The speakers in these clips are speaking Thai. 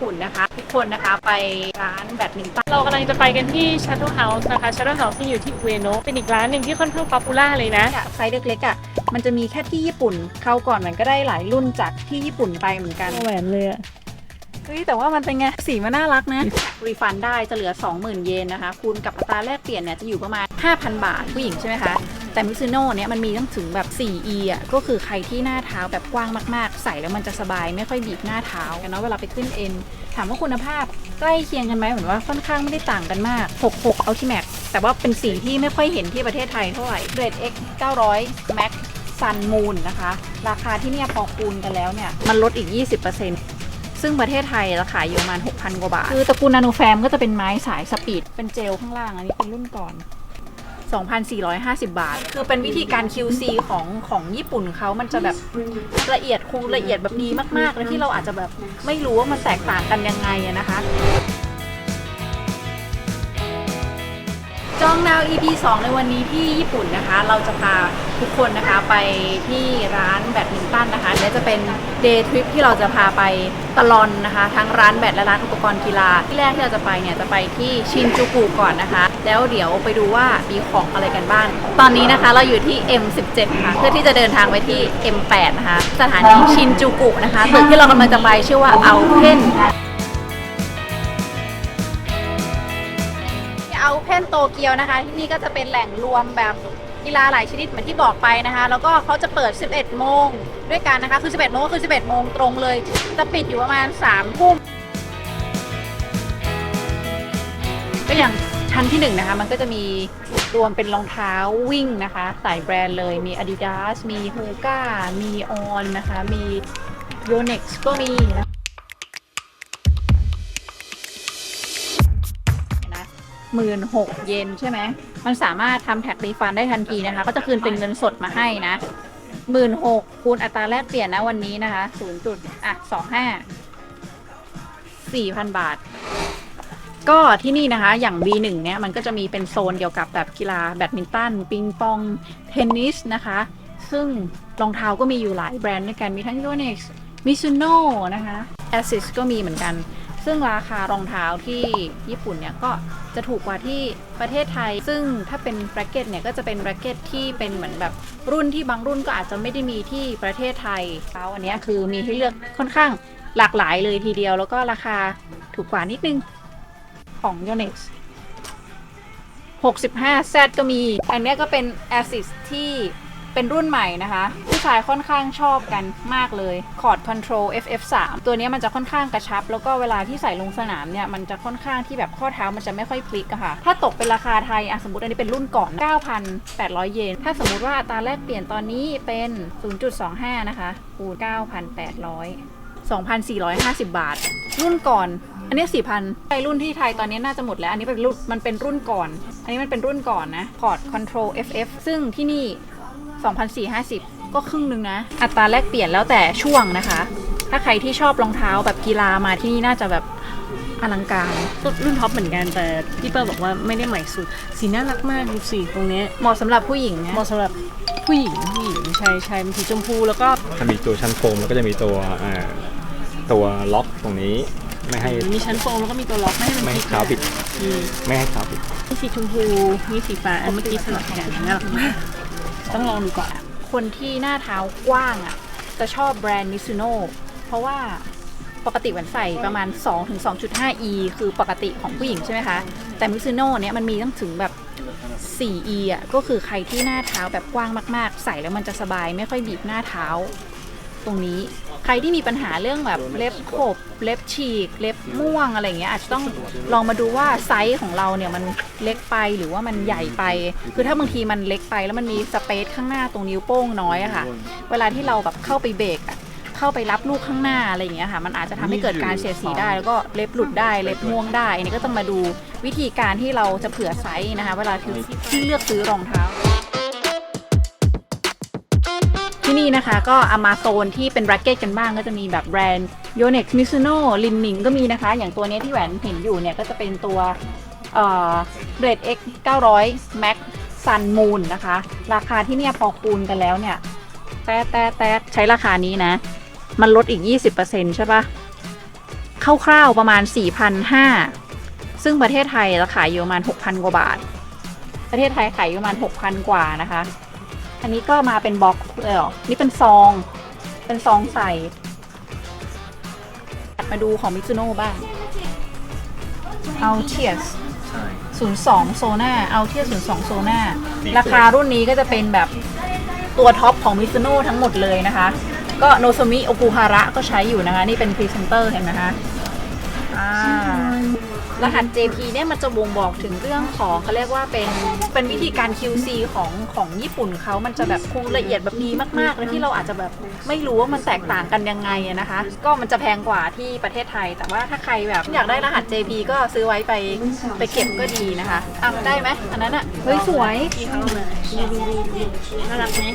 ปุ่นนะคะ ทุกคนนะคะไปร้านแบดมินตันเรากำลังจะไปกันที่ Shuttle House นะคะ Shuttle House ที่อยู่ที่อุเอโนะเป็นอีกร้านหนึ่งที่ค่อนข้างป๊อปปูล่าเลยนะไซส์เล็กๆอะมันจะมีแค่ที่ญี่ปุ่นเข้าก่อนมันก็ได้หลายรุ่นจากที่ญี่ปุ่นไปเหมือนกันแหวนเลยอะเฮ้ยแต่ว่ามันเป็นไง สีมันน่ารักนะรีฟันได้จะเหลือ 20,000 เยนนะคะคูณกับอัตราแลกเปลี่ยนเนี่ยจะอยู่ประมาณ 5,000 บาทผู้หญิงใช่ไหมคะ แต่มิซูโน่เนี่ยมันมีตั้งถึงแบบ 4E อะก็คือใครที่หน้าเท้าแบบกว้างมากๆ ใส่แล้วมันจะสบายไม่ค่อยบีบหน้าเท้ากันเนาะเวลาไปขึ้นเอ็นถามว่าคุณภาพใกล้เคียงกันไหมเหมือนว่าค่อนข้างไม่ได้ต่างกันมาก 66 Ultimax แต่ว่าเป็นสีที่ไม่ค่อยเห็นที่ประเทศไทยเท่าไหร่ Red X 900 Max Sun Moon นะคะ ราคาที่เนี่ยพอคูณกันแล้วเนี่ย มันลดอีก 20%ซึ่งประเทศไทยราคาอยู่ประมาณ 6,000 กว่าบาท คือตระกูลนาโนแฟมก็จะเป็นไม้สายสปีด เป็นเจลข้างล่างอันนี้เป็นรุ่นก่อน 2,450 บาท คือเป็นวิธีการ QC ของของญี่ปุ่นเขามันจะแบบละเอียดคงละเอียดแบบดีมากๆเลยที่เราอาจจะแบบไม่รู้ว่ามันแตกต่างกันยังไงนะคะ จองนาว EP 2 ในวันนี้ที่ญี่ปุ่นนะคะ เราจะพาทุกคนนะคะไปที่ร้านแบดมินตันนะคะและจะเป็นเดย์ทริปที่เราจะพาไปตลอนนะคะ ทั้งร้านแบดและร้านอุปกรณ์กีฬา ที่แรกที่เราจะไปเนี่ยจะไปที่ชินจูกุก่อนนะคะ แล้วเดี๋ยวไปดูว่ามีของอะไรกันบ้าง ตอนนี้นะคะเราอยู่ที่ M17 ค่ะเพื่อที่จะเดินทางไปที่ M8 นะคะ สถานีชินจูกุนะคะตึกที่เรากำลังจะไปชื่อว่าเอาเพน เอาเพนโตเกียวนะคะ ที่นี่ก็จะเป็นแหล่งรวมแบบกีฬาหลายชนิดเหมือนที่บอกไปนะคะ แล้วก็เขาจะเปิด 11 โมงด้วยกันนะคะ คือ 11 โมงก็คือ 11 โมงตรงเลย จะปิดอยู่ประมาณ3ทุ่มก็อย่างชั้นที่1นะคะ มันก็จะมีรวมเป็นรองเท้าวิ่งนะคะ สายแบรนด์เลย มี Adidas มี Hoka มี On นะคะ มี Yonex ก็มีนะ หมื่นหกเยนใช่ไหมมันสามารถทำแท็กรีฟันได้ทันทีนะคะ ก็จะคืนเป็นเงินสดมาให้นะหมื่นหกคูณอัตราแลกเปลี่ยนนะวันนี้นะคะศูนย์จุดอะสองห้าสี่พันบาท ก็ที่นี่นะคะอย่าง B1 เนี่ยมันก็จะมีเป็นโซนเกี่ยวกับแบบกีฬาแบดมินตันปิงปอง เทนนิสนะคะ ซึ่งรองเท้าก็มีอยู่หลายแบรนด์ด้วยกันมีทั้ง Yonex Mizuno นะคะ Asics ก็มีเหมือนกัน ซึ่งราคารองเท้าที่ญี่ปุ่นเนี่ยก็จะถูกกว่าที่ประเทศไทย ซึ่งถ้าเป็นแบร็กเก็ตเนี่ยก็จะเป็นแบร็กเก็ตที่เป็นเหมือนแบบรุ่นที่บางรุ่นก็อาจจะไม่ได้มีที่ประเทศไทยเท้าอันเนี้ยคือมีให้เลือกค่อนข้างหลากหลายเลยทีเดียว แล้วก็ราคาถูกกว่านิดนึงของ Yonex 65 Z ก็มี อันเนี้ยก็เป็น a s i s ที่ เป็นรุ่นใหม่นะคะ ผู้ชายค่อนข้างชอบกันมากเลย Cord Control FF3 ตัวนี้มันจะค่อนข้างกระชับ แล้วก็เวลาที่ใส่ลงสนามเนี่ย มันจะค่อนข้างที่แบบข้อเท้ามันจะไม่ค่อยพลิกอะค่ะ ถ้าตกเป็นราคาไทยอะสมมติอันนี้เป็นรุ่นก่อน 9,800 เยน ถ้าสมมุติว่าอัตราแลกเปลี่ยนตอนนี้เป็น 0.25 นะคะคูณ9,800 2,450 บาท รุ่นก่อน อันนี้4,000ไอรุ่นที่ไทยตอนนี้น่าจะหมดแล้ว อันนี้เป็นรุ่นมันเป็นรุ่นก่อน อันนี้มันเป็นรุ่นก่อนนะ Port Control FF ซึ่งที่นี่ 2,450 ก็ครึ่งหนึงนะ อัตราแลกเปลี่ยนแล้วแต่ช่วงนะคะ ถ้าใครที่ชอบรองเท้าแบบกีฬามาที่นี่น่าจะแบบอลังการรุ่นท็อปเหมือนกันแต่พี่เปิ้ลบอกว่าไม่ได้ใหม่สุด สีน่ารักมากดูสีตรงเนี้ยเหมาะสำหรับผู้หญิงนะเหมาะสำหรับผู้หญิงผู้หญิงใช่ใช่มันสีชมพูแล้วก็ถ้ามีตัวชั้นโฟมแล้วก็จะมีตัวเอ่อตัวล็อกตรงนี้ไม่ให้มีชั้นโฟมแล้วก็มีตัวล็อกไม่ให้มันไม่พให้ลิกเท้าบิด อืมไม่ให้เท้าบิด มีสีชมพูมีสีฟ้าอันเมื่อกี้สลับกันน่ารักมาก ต้องลองดูก่อน คนที่หน้าเท้ากว้างอะ จะชอบแบรนด์มิซูโน่เพราะว่าปกติหวันใส่ประมาณ 2-2.5 e คือปกติของผู้หญิงใช่ไหมคะ แต่มิซูโน่เนี่ยมันมีตั้งถึงแบบ 4 e อะก็คือใครที่หน้าเท้าแบบกว้างมาก ๆ ใส่แล้วมันจะสบายไม่ค่อยบีบหน้าเท้า ตรงนี้ ใครที่มีปัญหาเรื่องแบบเล็บขบ เล็บฉีก เล็บม่วงอะไรอย่างเงี้ยอาจจะต้องลองมาดูว่าไซส์ของเราเนี่ยมันเล็กไปหรือว่ามันใหญ่ไป คือถ้าบางทีมันเล็กไปแล้วมันมีสเปซข้างหน้าตรงนิ้วโป้งน้อยอะค่ะ เวลาที่เราแบบเข้าไปเบรกอะเข้าไปรับลูกข้างหน้าอะไรอย่างเงี้ยค่ะ มันอาจจะทำให้เกิดการเสียดสีได้ แล้วก็เล็บหลุดได้เล็บม่วงได้อันนี้ก็ต้องมาดูวิธีการที่เราจะเผื่อไซส์นะคะ เวลาที่ที่เลือกซื้อรองเท้า ที่นี่นะคะ ก็เอามาโซนที่เป็นแร็กเก็ตกันบ้างก็จะมีแบบแบรนด์ Yonex Mizuno l i n n i n g ก็มีนะคะ อย่างตัวนี้ที่แหวนเห็นอยู่เนี่ยก็จะเป็นตัวเอ่อ Red X 900 Max Sun Moon นะคะ ราคาที่เนี่ยพอคูณกันแล้วเนี่ย แต่แต่แต่ใช้ราคานี้นะ มันลดอีก 20%ใช่ปะคร่าวๆประมาณ 4,500 ซึ่งประเทศไทยราขายอยู่ประมาณ 6,000 กว่าบาท ประเทศไทยขายอยู่ประมาณ 6,000 กว่านะคะ อันนี้ก็มาเป็นบล็อกเลยเหรอ นี่เป็นซอง เป็นซองใส่ มาดูของมิซูโน่บ้าง เอาเทียสใช่ 02 โซน่าเอาเทียส02 โซน่านี่ราคารุ่นนี้ก็จะเป็นแบบตัวท็อปของมิซูโน่ทั้งหมดเลยนะคะ ก็โนโซมิโอกุฮาระก็ใช้อยู่นะคะ นี่เป็นพรีเซนเตอร์เห็นไหมคะ อ่า รหัส JP เนี่ยมันจะบ่งบอกถึงเรื่องของเขาเรียกว่าเป็นเป็นวิธีการ QC ของของญี่ปุ่นเขามันจะแบบคงละเอียดแบบดีมากๆเลยที่เราอาจจะแบบไม่รู้ว่ามันแตกต่างกันยังไงอะนะคะ ก็มันจะแพงกว่าที่ประเทศไทย แต่ว่าถ้าใครแบบอยากได้รหัส JP ก็ซื้อไว้ไปไปเก็บก็ดีนะคะอะได้ไหมอันนั้นอะเฮ้ยสวยที่เขามาดูดูดูดูน่ารักไหมเอ๊ะ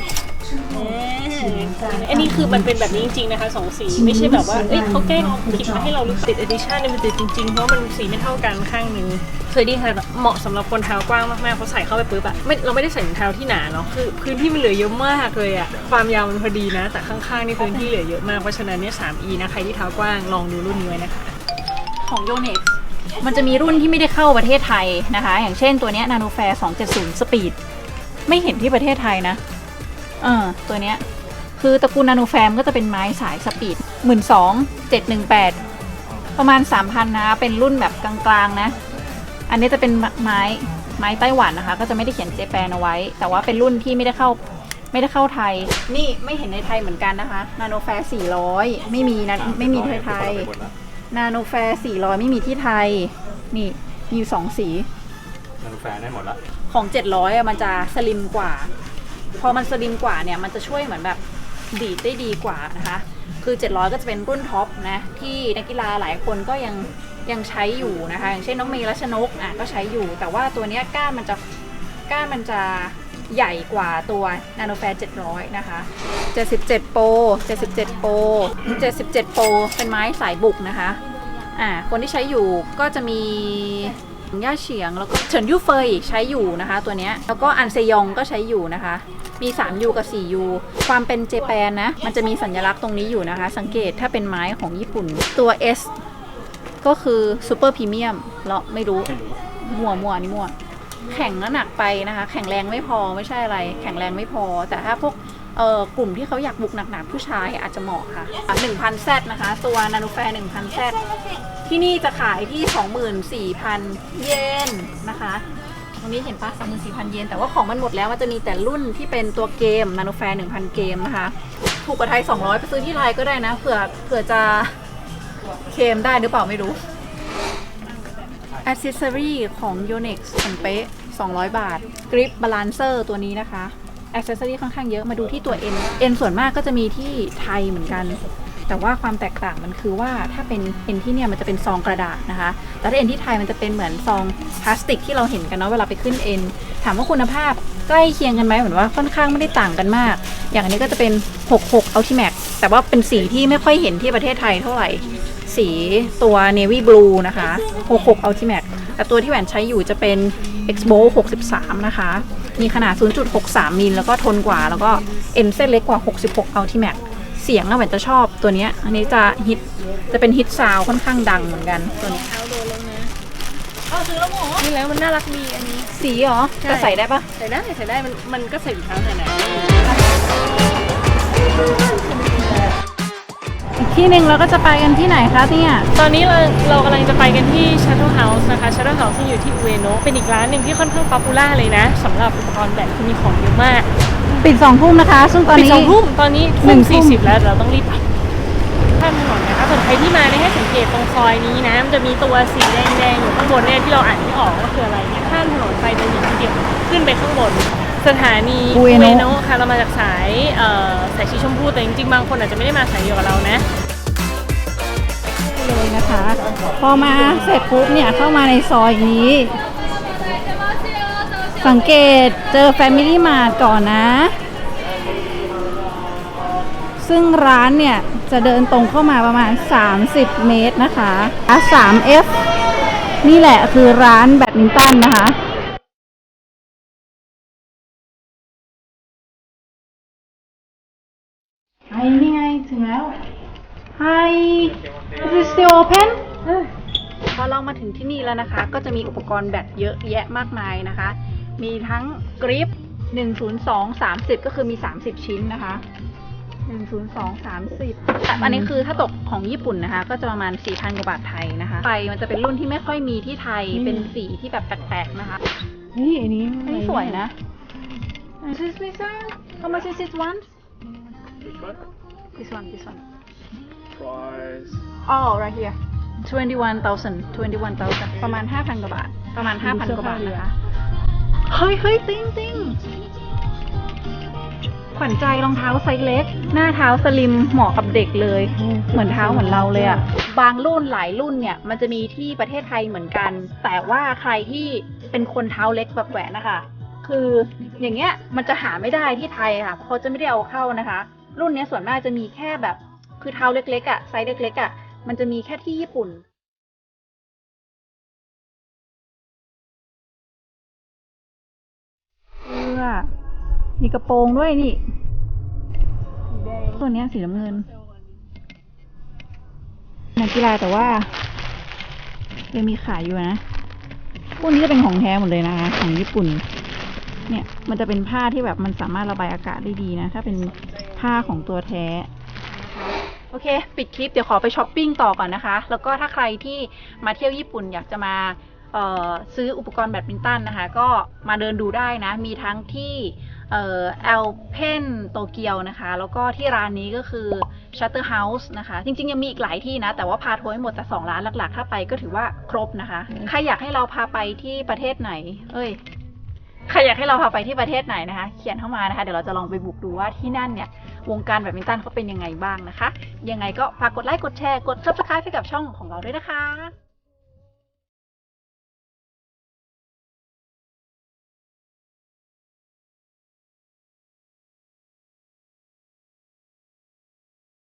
อันนี้คือมันเป็นแบบนี้จริงๆนะคะสองสีไม่ใช่แบบว่าเอ้ยเขาแกล้งเอาผิดมาให้เราหรือติด edition เนี่ยมันติดจริงๆ เพราะมันสีไม่เท่ากันข้างหนึ่งเคยดีค่ะเหมาะสำหรับคนเท้ากว้างมากๆเพราะใส่เข้าไปปุ๊บอะไม่เราไม่ได้ใส่รองเท้าที่หนาเนาะคือพื้นที่มันเหลือเยอะมากเลยอะความยาวมันพอดีนะ แต่ข้างๆนี่พื้นที่เหลือเยอะมากเพราะฉะนั้นเนี่ย 3E นะใครที่เท้ากว้างลองดูรุ่นนี้ไว้นะคะ ของ y o n e x มันจะมีรุ่นที่ไม่ได้เข้าประเทศไทยนะคะ อย่างเช่นตัวเนี้ย Nano Fair 270 Speed ไม่เห็นที่ประเทศไทยนะ เออตัวเนี้ย คือตระกูล Nano Fair มันก็จะเป็นไม้สายสปีด12,718ประมาณ3,000นะ เป็นรุ่นแบบกลางๆนะ อันนี้จะเป็นไม้ไม้ไต้หวันนะคะ ก็จะไม่ได้เขียนเจแปนเอาไว้ แต่ว่าเป็นรุ่นที่ไม่ได้เข้าไม่ได้เข้าไทย นี่ไม่เห็นในไทยเหมือนกันนะคะ Nano Fair 400 ไม่มีนะไม่มีที่ไทย นาโนแฟร์400 ไม่มีที่ไทย นี่มีอยู่สองสี นาโนแฟร์ได้หมดละ ของ 700อะมันจะสลิมกว่า พอมันสลิมกว่าเนี่ยมันจะช่วยเหมือนแบบดีดได้ดีกว่านะคะ คือ 700 ก็จะเป็นรุ่นท็อปนะที่นักกีฬาหลายคนก็ยังยังใช้อยู่นะคะอย่างเช่นน้องเมย์รัชนกอะก็ใช้อยู่ แต่ว่าตัวนี้ก้านมันจะก้านมันจะใหญ่กว่าตัวนาโนแฟร์700 นะคะ 77 โปร77 โปร77 โปรเป็นไม้สายบุกนะคะอ่าคนที่ใช้อยู่ก็จะมี ย่าเฉียงแล้วก็เฉินยูเฟยใช้อยู่นะคะ ตัวเนี้ยแล้วก็อันเซยองก็ใช้อยู่นะคะ มี 3U กับ 4U ความเป็นเจแปนนะ มันจะมีสัญลักษณ์ตรงนี้อยู่นะคะ สังเกตถ้าเป็นไม้ของญี่ปุ่นตัว S ก็คือซูเปอร์พรีเมียมแล้วไม่รู้มั่วมั่วนี่มั่ว แข็งแล้วหนักไปนะคะ แข็งแรงไม่พอไม่ใช่อะไร แข็งแรงไม่พอ แต่ถ้าพวกเอ่อกลุ่มที่เขาอยากบุกหนักๆผู้ชายอาจจะเหมาะค่ะ1,000แซนะคะ ตัวนานูแฟร์1,000แซที่นี่จะขายที่ 24,000 เยนนะคะตรงนี้เห็นปะ24,000 เยน แต่ว่าของมันหมดแล้วมันจะมีแต่รุ่นที่เป็นตัวเกมนานูแฟร์1,000 เกมนะคะ ถูกกว่าไทย 200 ไปซื้อที่ไทยก็ได้นะเผื่อเผื่อจะเคมได้หรือเปล่าไม่รู้ อ c เซ s ซอรีของ Yonex ของเป๊ะ 200 บาท Grip Balancer ตัวนี้นะคะอ c เซ s ซอรีค่อนข้างเยอะมาดูที่ตัว N N ส่วนมากก็จะมีที่ไทยเหมือนกัน แต่ว่าความแตกต่างมันคือว่าถ้าเป็น N ที่เนี่ยมันจะเป็นซองกระดาษนะคะ แต่ถ้า N ที่ไทยมันจะเป็นเหมือนซองพลาสติกที่เราเห็นกันเนาะเวลาไปขึ้น N ถามว่าคุณภาพใกล้เคียงกันไหมเหมือนว่าค่อนข้างไม่ได้ต่างกันมาก อย่างอันนี้ก็จะเป็น 66 Ultimax แต่ว่าเป็นสีที่ไม่ค่อยเห็นที่ประเทศไทยเท่าไหร่ สีตัว navy blue นะคะ 66 Ultimate แต่ตัวที่แหวนใช้อยู่จะเป็น Expo 63 นะคะ มีขนาด 0.63 มิลแล้วก็ทนกว่า แล้วก็เอ็นเส้นเล็กกว่า 66 Ultimate เสียงอะแหวนจะชอบตัวเนี้ยอันนี้จะฮิต จะเป็นฮิตซาวค่อนข้างดังเหมือนกันตัวนี้เท้าโดนแล้วนะเอาซื้อแล้วหมอนี่แล้วมันน่ารักดีอันนี้ สีเหรอใช่จะใส่ได้ปะใส่ได้ใส่ได้มันมันก็ใส่ถุงเท้าใส่ไหน อีกที่หนึ่งเราก็จะไปกันที่ไหนคะเนี่ย ตอนนี้เราเรากำลังจะไปกันที่ Shuttle House นะคะ Shuttle House ที่อยู่ที่อุเอโนะเป็นอีกร้านหนึ่งที่ค่อนข้างป๊อปปูล่าเลยนะสำหรับอุปกรณ์แบบที่มีของเยอะมากปิดสองทุ่มนะคะ ซึ่งตอนปิดนี้ สองทุ่มตอนนี้หนึ่ทุ่มงทุ่สี่ม สิบแล้วเราต้องรีบไปข้ามถนนนะคะส่วนใครที่มาเนี่ยให้สังเกตตรงซอยนี้นะมันจะมีตัวสีแดงๆอยู่ข้างบนเนี่ยที่เราอ่านไม่ออกว่าคืออะไรเนี่ยข้ามถนนไปจะหนีทีเดียวขึ้นไปข้างบน สถานีอุเอโนะโนะค่ะเรามาจากสายเอ่อสายสีชมพูแต่จริงๆบางคนอาจจะไม่ได้มาสายเดียวกับเรานะ เลยนะคะ พอมาเสร็จปุ๊บเนี่ยเข้ามาในซอยนี้ สังเกตเจอ Family Mart ก่อนนะ ซึ่งร้านเนี่ย จะเดินตรงเข้ามาประมาณ 30 เมตรนะคะ 3F นี่แหละคือร้านแบดมินตันนะคะ นี่ไงถึงแล้ว Hi is it still open พอเรามาถึงที่นี่แล้วนะคะ ก็จะมีอุปกรณ์แบตเยอะแยะมากมายนะคะ มีทั้งกริป102 30 ก็คือมี 30 ชิ้นนะคะ 102 30แต่อันนี้คือถ้าตกของญี่ปุ่นนะคะ ก็จะประมาณ 4,000 กว่าบาทไทยนะคะไฟมันจะเป็นรุ่นที่ไม่ค่อยมีที่ไทย เป็นสีที่แบบแปลกๆนะคะนี่อันนี้อันนี้สวยนะ Is this this one? How much is this one? This one, this one. Price Oh, right here. 21,000 21,000 ประมาณ 5,000 กว่าบาท ประมาณ 5,000 กว่าบาทนะคะเฮ้ยเฮ้ยติงติงขวัญใจรองเท้าไซส์เล็ก หน้าเท้าสลิมเหมาะกับเด็กเลย เหมือนเท้าเหมือนเราเลยอะบางรุ่นหลายรุ่นเนี่ย มันจะมีที่ประเทศไทยเหมือนกัน แต่ว่าใครที่เป็นคนเท้าเล็กแบบแหวนนะคะ คืออย่างเงี้ยมันจะหาไม่ได้ที่ไทยค่ะเพราะเขาจะไม่ได้เอาเข้านะคะ รุ่นนี้ส่วนมากจะมีแค่แบบ คือเท้าเล็กๆอะ่ะไซส์เล็กๆอะ่ะ มันจะมีแค่ที่ญี่ปุ่นเสื้อมีกระโปรงด้วยนี่ ตัวนี้สีน้ำเงินนักกีฬาแต่ว่ายังมีขายอยู่นะพวกนี้จะเป็นของแท้หมดเลยนะคะของญี่ปุ่น เนี่ย มันจะเป็นผ้าที่แบบมันสามารถระบายอากาศได้ดีนะ ถ้าเป็น ผ้าของตัวแท้ โอเค ปิดคลิปเดี๋ยวขอไปช้อปปิ้งต่อก่อนนะคะ แล้วก็ถ้าใครที่มาเที่ยวญี่ปุ่นอยากจะมาซื้ออุปกรณ์แบดมินตันนะคะ ก็มาเดินดูได้นะ มีทั้งที่เอ่อ Alpen โตเกียวนะคะ แล้วก็ที่ร้านนี้ก็คือ Shutter House นะคะ จริง ๆ ยังมีอีกหลายที่นะ แต่ว่าพาทัวร์ให้หมดแต่ 2 ร้านหลัก ๆ ถ้าไปก็ถือว่าครบนะคะ ใครอยากให้เราพาไปที่ประเทศไหน เอ้ย ใครอยากให้เราพาไปที่ประเทศไหนนะคะ เขียนเข้ามานะคะ เดี๋ยวเราจะลองไปบุกดูว่าที่นั่นเนี่ย วงการแบดมินตันเขาเป็นยังไงบ้างนะคะ ยังไงก็ฝากกดไลค์กดแชร์กด subscribe ให้กับช่องของเราด้วยนะคะ